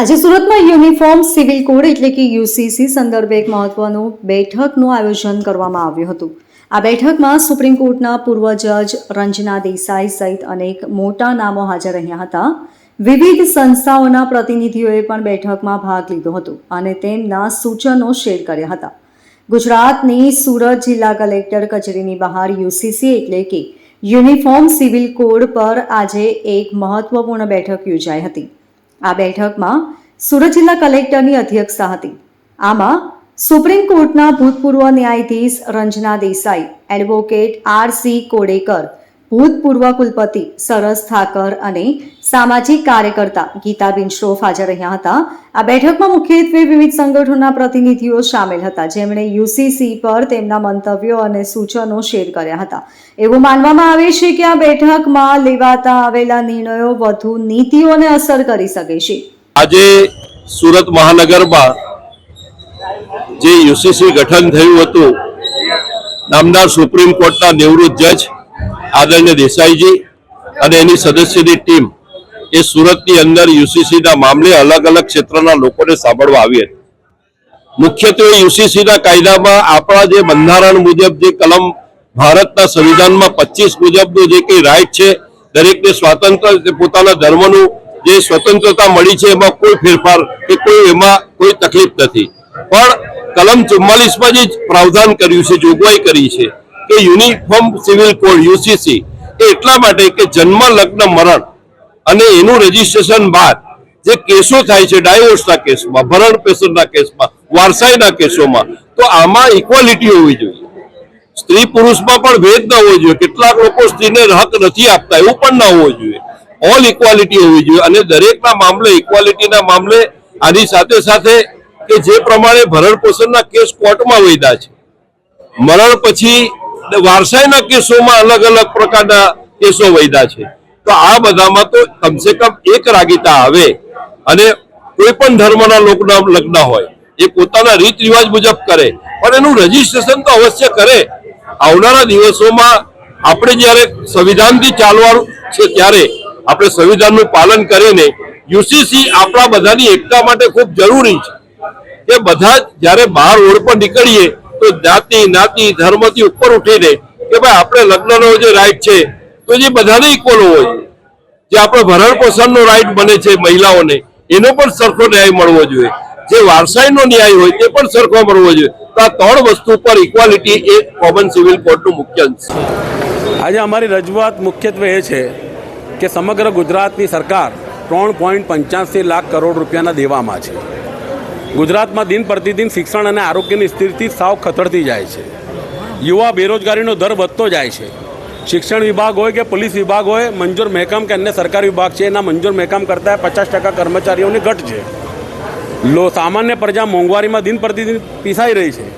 આજે સુરતમાં uniform civil code એટલે કે યુસીસી સંદર્ભે એક મહત્વનું બેઠકનું આયોજન કરવામાં આવ્યું હતું. આ બેઠકમાં સુપ્રીમ કોર્ટના પૂર્વ જજ રંજના દેસાઈ સહિત અનેક મોટા નામો હાજર રહ્યા હતા. વિવિધ સંસ્થાઓના પ્રતિનિધિઓએ પણ બેઠકમાં ભાગ લીધો હતો અને તેમના સૂચનો શેર કર્યા હતા. ગુજરાતની સુરત જિલ્લા કલેક્ટર કચેરીની બહાર યુસીસી એટલે કે યુનિફોર્મ સિવિલ કોડ પર આજે એક મહત્વપૂર્ણ બેઠક યોજાઈ હતી. આ બેઠકમાં સુરત જિલ્લા કલેક્ટરની અધ્યક્ષતા હતી. આમાં સુપ્રીમ કોર્ટના ભૂતપૂર્વ ન્યાયાધીશ Ranjana Desai, advocate R C Kodekar ભૂતપૂર્વ કુલપતિ સરસ ઠાકર અને સામાજિક કાર્યકર્તા ગીતાબેન શ્રોફ હાજર રહ્યા હતા. આ બેઠકમાં મુખ્યત્વે વિવિધ સંગઠનોના પ્રતિનિધિઓ સામેલ હતા. જેમણે યુસીસી પર તેમના મંતવ્યો અને સૂચનો શેર કર્યા હતા. એવું માનવામાં આવે છે કે આ બેઠકમાં લેવાતા આવેલા નિર્ણયો વધુ નીતિઓને અસર કરી શકે છે. આજે સુરત મહાનગરમાં જે યુસીસી ગઠન થયું હતું, નામદાર સુપ્રીમ કોર્ટના નિવૃત્ત જજ આદરણીય દેસાઈજી અને એની સદસ્યની ટીમ એ સુરતની અંદર યુસીસીના મામલે અલગ અલગ ક્ષેત્રના લોકોને સાંભળવા આવી હતી. મુખ્યત્વે યુસીસીના કાયદામાં આપણા જે બંધારણ મુજબ જે કલમ ભારતના સંવિધાનમાં પચીસ મુજબનું જે કંઈ રાઇટ છે, દરેકને સ્વાતંત્ર પોતાના ધર્મનું જે સ્વતંત્રતા મળી છે, એમાં કોઈ ફેરફાર કે કોઈ એમાં કોઈ તકલીફ નથી. પણ કલમ ચુમ્માલીસમાં જે પ્રાવધાન કર્યું છે, જોગવાઈ કરી છે. કે યુનિફોર્મ સિવિલ કોડ, યુસીસી, એ એટલા માટે કે જન્મ, લગ્ન, મરણ અને એનું રજીસ્ટ્રેશન બાદ જે કેસો થાય છે ડાયવોર્સના કેસમાં, ભરણ પેશનના કેસમાં, વારસાઈના કેસોમાં, તો આમાં ઇક્વાલિટી હોવી જોઈએ. સ્ત્રી પુરુષમાં પણ ભેદ ન હોવો જોઈએ. કેટલાક લોકો સ્ત્રીને હક નથી આપતા, એવું પણ ન હોવું જોઈએ. ઓલ ઇક્વાલિટી હોવી જોઈએ અને દરેકના મામલે ઇક્વાલિટીના મામલે આની સાથે સાથે કે જે પ્રમાણે ભરણ પોષણના કેસ કોર્ટમાં વૈધા છે. મરણ પછી વારસાઈના કેસોમાં અલગ અલગ પ્રકારના કેસો વૈધા છે. તો આ બધામાં તો કમસે કમ એક રાગીતા આવે અને કોઈ પણ ધર્મના લોકોના લગ્ન હોય, એ પોતાના રીત રિવાજ મુજબ કરે, પણ એનું રજીસ્ટ્રેશન તો અવશ્ય કરે. આવનારા દિવસોમાં આપણે જ્યારે સંવિધાનથી ચાલવાનું છે ત્યારે આપણે સંવિધાનનું પાલન કરીને યુસીસી આપણા બધાની એકતા માટે ખૂબ જરૂરી છે. કે બધા જ્યારે બહાર રોડ પર નીકળીએ તો જાતિ, નાતિ, ધર્મથી ઉપર ઉઠીને કે ભાઈ આપણે લગ્નનો જે રાઈટ છે, તો જે બધાને ઇક્વલ હોવો જોઈએ. જે આપણે ભરણ પોષણનો રાઈટ બને છે મહિલાઓને, એનો પણ સરખો ન્યાય મળવો જોઈએ. જે વારસાઈનો ન્યાય હોય તે પણ સરખો મળવો જોઈએ. તો આ ત્રણ વસ્તુ પર ઇક્વાલિટી એ કોમન સિવિલ કોડનું મુખ્ય અંશ છે. આજે અમારી રજૂઆત મુખ્યત્વે એ છે કે સમગ્ર ગુજરાતની સરકાર ત્રણ પોઈન્ટ પંચ્યાસી લાખ કરોડ રૂપિયાના દેવામાં છે. ગુજરાતમાં દિન પ્રતિદિન શિક્ષણ અને આરોગ્યની સ્થિતિ સાવ ખતરતી જાય છે. યુવા બેરોજગારીનો દર વધતો જાય છે. શિક્ષણ વિભાગ હોય કે પોલીસ વિભાગ હોય, મંજૂર મહેકમ કે અન્ય સરકારી વિભાગ છે, એના મંજૂર મહેકમ કરતાં પચાસ ટકા કર્મચારીઓની ઘટ છે. લો, સામાન્ય પ્રજા મોંઘવારીમાં દિન પ્રતિદિન પીસાઈ રહી છે.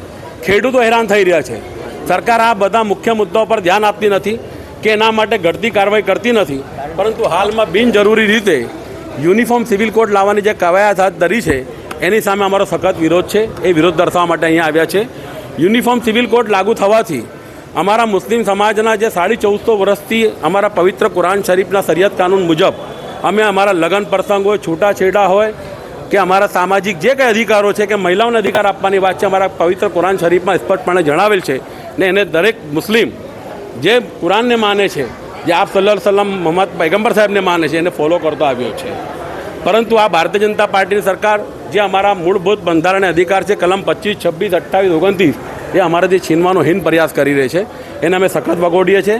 ખેડૂતો હેરાન થઈ રહ્યા છે. સરકાર આ બધા મુખ્ય મુદ્દાઓ પર ધ્યાન આપતી નથી કે એના માટે ઘટતી કાર્યવાહી કરતી નથી. પરંતુ હાલમાં બિનજરૂરી રીતે યુનિફોર્મ સિવિલ કોડ લાવવાની જે કવાયત હાથ ધરી છે એની સામે અમારો સખત વિરોધ છે. એ વિરોધ દર્શાવવા માટે અહીંયા આવ્યા છે. યુનિફોર્મ સિવિલ કોડ લાગુ થવાથી અમારા મુસ્લિમ સમાજના જે સાડી ચૌદસો વર્ષથી અમારા પવિત્ર કુરાન શરીફના શરિયત કાનૂન મુજબ અમે અમારા લગ્ન પ્રસંગ હોય, છૂટાછેડા હોય કે અમારા સામાજિક જે કંઈ અધિકારો છે કે મહિલાઓને અધિકાર આપવાની વાત છે, અમારા પવિત્ર કુરાન શરીફમાં સ્પષ્ટપણે જણાવેલ છે ને એને દરેક મુસ્લિમ જે કુરાનને માને છે, જે આપ સલ્લા સલ્લમ મોહમ્મદ પૈગંબર સાહેબને માને છે, એને ફોલો કરતો આવ્યો છે. પરંતુ આ ભારતીય જનતા પાર્ટીની સરકાર જે અમારા મૂળભૂત બંધારણીય અધિકાર છે, કલમ પચીસ, છવ્વીસ, અઠ્ઠાવીસ, ઓગણત્રીસ, એ અમારાથી છીનવાનો હિન પ્રયાસ કરી રહી છે, એને અમે સખત વગોડીએ છીએ.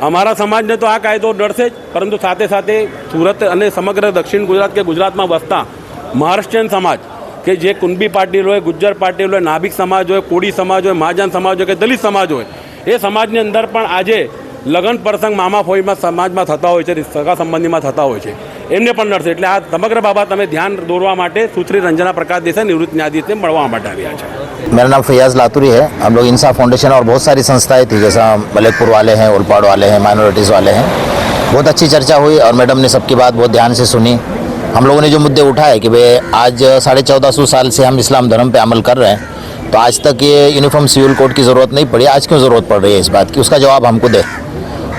અમારા સમાજને તો આ કાયદો ડરશે જ, પરંતુ સાથે સાથે સુરત અને સમગ્ર દક્ષિણ ગુજરાત કે ગુજરાતમાં વસતા મહારાષ્ટ્રીયન સમાજ કે જે કુંબી પાટીલ હોય, ગુજ્જર પાટીલ હોય, નાભિક સમાજ હોય કોળી સમાજ હોય, મહાજન સમાજ હોય કે દલિત સમાજ હોય, એ સમાજની અંદર પણ આજે લગ્ન પ્રસંગ મામા ફોઈમાં સમાજમાં થતા હોય છે સગા સંબંધીમાં થતા હોય છે એમને પણ નડશે એટલે આ સમગ્ર બાબત અમે ધ્યાન દોરવા માટે સુશ્રી રંજના પ્રકાશ દેસાઈ નિવૃત્ત ન્યાયાધીશને મળવા માટે આવ્યા છે मेरा नाम फैयाज़ लातूरी है हम लोग इंसाफ फाउंडेशन और बहुत सारी संस्थाएं थी जैसा मलिकपुर वाले हैं उलपाड़ वाले हैं माइनॉरिटीज़ वाले हैं बहुत अच्छी चर्चा हुई और मैडम ने सबकी बात बहुत ध्यान से सुनी हम लोगों ने जो मुद्दे उठाए कि भाई आज साढ़े चौदह सौ साल से हम इस्लाम धर्म पे अमल कर रहे हैं तो आज तक ये यूनिफॉर्म सिविल कोड की ज़रूरत नहीं पड़ी आज क्यों ज़रूरत पड़ रही है इस बात की उसका जवाब हमको दे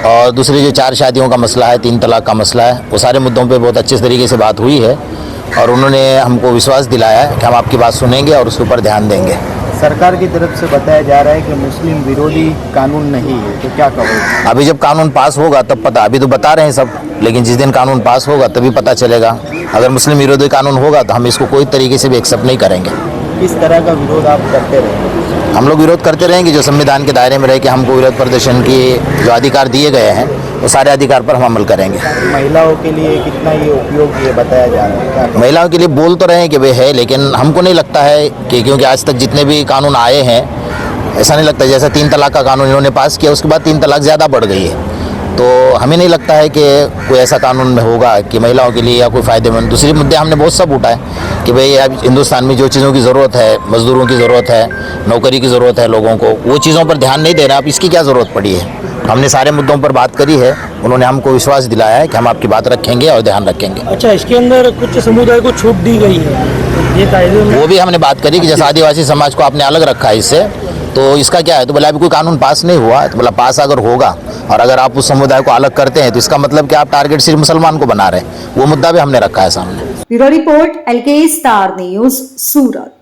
और दूसरी जो चार शादियों का मसला है तीन तलाक का मसला है वो सारे मुद्दों पे बहुत अच्छे तरीके से बात हुई है और उन्होंने हमको विश्वास दिलाया है कि हम आपकी बात सुनेंगे और उसके ऊपर ध्यान देंगे। सरकार की तरफ़ से बताया जा रहा है कि मुस्लिम विरोधी कानून नहीं है तो क्या कहोगे? अभी जब कानून पास होगा तब पता अभी तो बता रहे हैं सब लेकिन जिस दिन कानून पास होगा तभी पता चलेगा। अगर मुस्लिम विरोधी कानून होगा तो हम इसको कोई तरीके से भी एक्सेप्ट नहीं करेंगे। किस तरह का विरोध आप करते रहे? हम लोग विरोध करते रहेंगे जो संविधान के दायरे में रह के हमको विरोध प्रदर्शन की जो अधिकार दिए गए हैं वो सारे अधिकार पर हम अमल करेंगे। महिलाओं के लिए कितना ये उपयोग ये बताया जा रहा है? महिलाओं के लिए बोल तो रहे हैं कि वे है लेकिन हमको नहीं लगता है कि क्योंकि आज तक जितने भी कानून आए हैं ऐसा नहीं लगता जैसा तीन तलाक का कानून इन्होंने पास किया उसके बाद तीन तलाक ज़्यादा बढ़ गई है। तो हमें नहीं लगता है कि कोई ऐसा कानून में होगा कि महिलाओं के लिए या कोई फ़ायदेमंद। दूसरे मुद्दे हमने बहुत सब उठाए कि भाई अब हिंदुस्तान में जो चीज़ों की ज़रूरत है मज़दूरों की ज़रूरत है नौकरी की ज़रूरत है लोगों को वो चीज़ों पर ध्यान नहीं दे रहे अब इसकी क्या ज़रूरत पड़ी है? हमने सारे मुद्दों पर बात करी है उन्होंने हमको विश्वास दिलाया है कि हम आपकी बात रखेंगे और ध्यान रखेंगे। अच्छा इसके अंदर कुछ समुदाय को छूट दी गई है? ये कायदे वो भी हमने बात करी कि जैसे आदिवासी समाज को आपने अलग रखा है इससे तो इसका क्या है? तो बोला अभी कोई कानून पास नहीं हुआ तो बोला पास अगर होगा और अगर आप उस समुदाय को अलग करते हैं तो इसका मतलब कि आप टारगेट सिर्फ मुसलमान को बना रहे हैं वो मुद्दा भी हमने रखा है सामने bureau report L K star news Surat